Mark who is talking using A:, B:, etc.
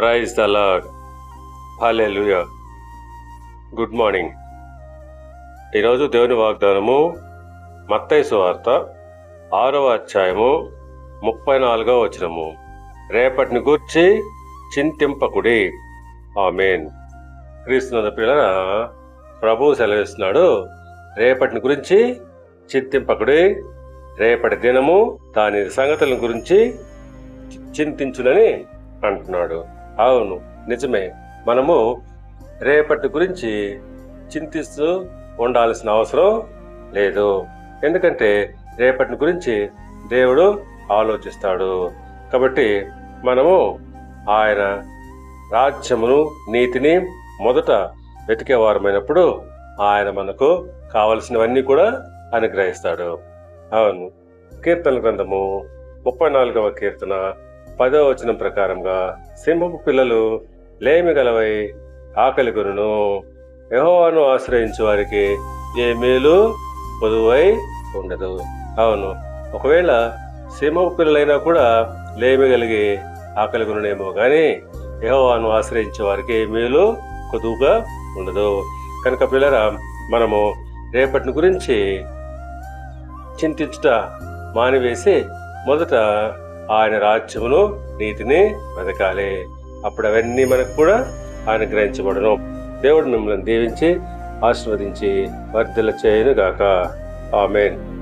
A: Praise the Lord hallelujah good morning ఈరోజు దేవుని వాగ్దానము మత్తైసు వార్త ఆరవ అధ్యాయము ముప్పై నాలుగవ వచనము. రేపటిని గూర్చి చింతింపకుడి. ఆమెన్. క్రీస్తునంద పిల్లల ప్రభు సెలవిస్తున్నాడు రేపటిని గురించి చింతింపకుడి. రేపటి దినము దాని సంగతుల గురించి చింతించునని అంటున్నాడు. అవును నిజమే. మనము రేపటి గురించి చింతిస్తూ ఉండాల్సిన అవసరం లేదు. ఎందుకంటే రేపటి గురించి దేవుడు ఆలోచిస్తాడు. కాబట్టి మనము ఆయన రాజ్యమును నీతిని మొదట వెతికేవారమైనప్పుడు ఆయన మనకు కావలసినవన్నీ కూడా అనుగ్రహిస్తాడు. అవును. కీర్తన గ్రంథము ముప్పై నాలుగవ కీర్తన పదవ వచనం ప్రకారంగా సింహపు పిల్లలు లేమి గలవై ఆకలి కొనును. యహోవాను ఆశ్రయించు వారికి ఏ మేలు పొదువై ఉండదు. అవును ఒకవేళ సింహపు పిల్లలైనా కూడా లేమి కలిగి ఆకలి కొనునేమో కానీ యహోవాను ఆశ్రయించే వారికి ఏ మేలు కొదువుగా ఉండదు. కనుక పిల్లరా మనము రేపటిని గురించి చింతించుట మానివేసి మొదట ఆయన రాజ్యమును నీతిని వెతకాలి. అప్పుడు అవన్నీ మనకు కూడా ఆయన గ్రహించబడను. దేవుడు మిమ్మల్ని దీవించి ఆశీర్వదించి వర్ధల చేయను గాక ఆమెన్.